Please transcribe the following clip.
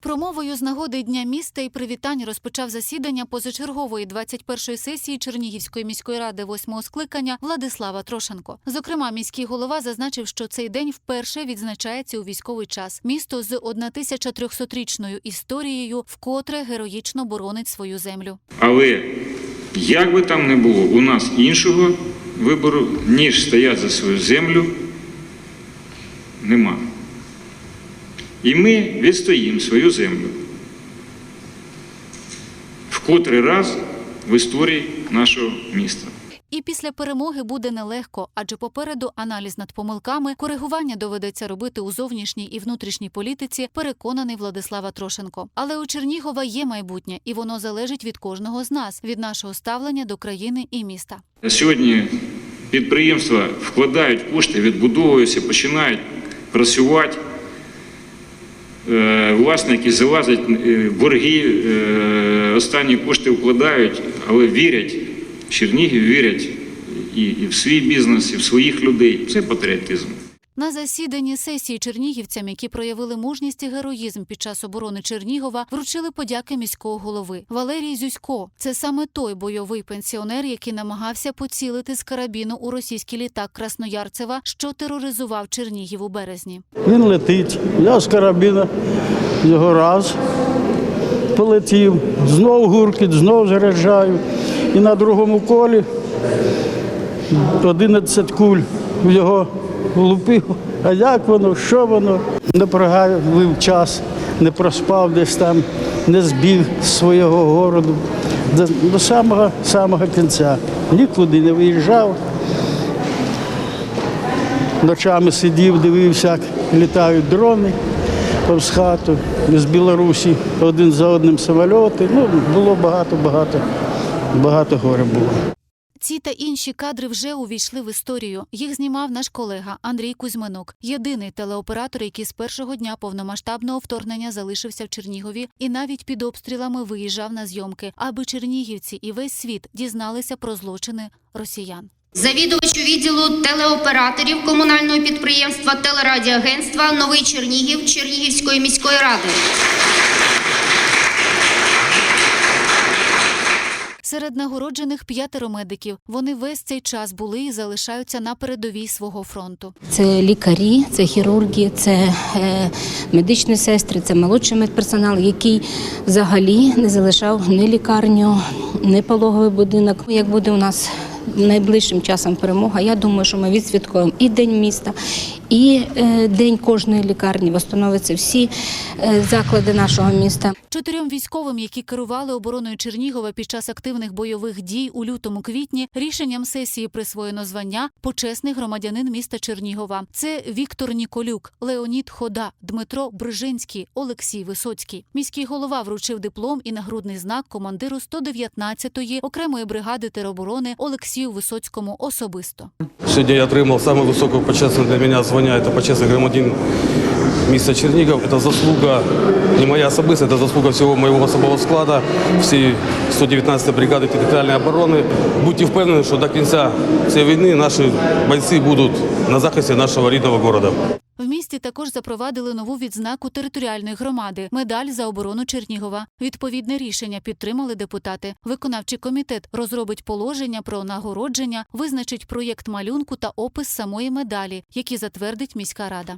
Промовою з нагоди Дня міста і привітань розпочав засідання позачергової 21-ї сесії Чернігівської міської ради восьмого скликання Владислава Трошенко. Зокрема, міський голова зазначив, що цей день вперше відзначається у військовий час. Місто з 1300-річною історією вкотре героїчно боронить свою землю. Але як би там не було, у нас іншого вибору, ніж стояти за свою землю, нема. І ми відстоїмо свою землю. В котрий раз в історії нашого міста. І після перемоги буде нелегко, адже попереду аналіз над помилками, коригування доведеться робити у зовнішній і внутрішній політиці, переконаний Владислава Трошенко. Але у Чернігова є майбутнє, і воно залежить від кожного з нас, від нашого ставлення до країни і міста. Сьогодні підприємства вкладають кошти, відбудовуються, починають працювати. Е, Власники залазять е, борги, е, останні кошти вкладають, але вірять, Чернігів вірять і, і в свій бізнес, і в своїх людей. Це патріотизм. На засіданні сесії чернігівцям, які проявили мужність і героїзм під час оборони Чернігова, вручили подяки міського голови. Валерій Зюсько це саме той бойовий пенсіонер, який намагався поцілити з карабіну у російський літак Красноярцева, що тероризував Чернігів у березні. Він летить, я з карабіна його раз полетів, знов гуркіт, знов заряджаю. І на другому колі 11 куль його влупив. А як воно, що воно? Не прогавив час, не проспав десь там, не збіг з свого городу до, до самого, самого кінця. Нікуди не виїжджав. Ночами сидів, дивився, як літають дрони повз хату з Білорусі один за одним самольоти. Ну, було багато, багато, горя було. Ці та інші кадри вже увійшли в історію. Їх знімав наш колега Андрій Кузьминок, єдиний телеоператор, який з першого дня повномасштабного вторгнення залишився в Чернігові і навіть під обстрілами виїжджав на зйомки, аби чернігівці і весь світ дізналися про злочини росіян. Завідувачу відділу телеоператорів комунального підприємства телерадіоагентства Новий Чернігів Чернігівської міської ради. Серед нагороджених п'ятеро медиків. Вони весь цей час були і залишаються на передовій свого фронту. Це лікарі, це хірурги, це е, медичні сестри, це молодший медперсонал, який взагалі не залишав ні лікарню, ні пологовий будинок. Як буде у нас найближчим часом перемога, я думаю, що ми відсвяткуємо і День міста, і е, день кожної лікарні. Встановиться всі е, заклади нашого міста. Чотирьом військовим, які керували обороною Чернігова під час активних бойових дій у лютому-квітні, рішенням сесії присвоєно звання почесний громадянин міста Чернігова. Це Віктор Ніколюк, Леонід Хода, Дмитро Брижинський, Олексій Висоцький. Міський голова вручив диплом і нагрудний знак командиру 119-ї окремої бригади тероборони Олексію Висоцькому особисто. Сьогодні я отримав саме високу почесне для мене звання, це почесний громадян міста Чернігів. Це заслуга не моя особиста, це заслуга всього моєго особового складу, всі 119 ї бригади територіальної оборони. Будьте впевнені, що до кінця цієї війни наші бойці будуть на захисті нашого рідного міста. Місті також запровадили нову відзнаку територіальної громади медаль за оборону Чернігова. Відповідне рішення підтримали депутати. Виконавчий комітет розробить положення про нагородження, визначить проєкт малюнку та опис самої медалі, які затвердить міська рада.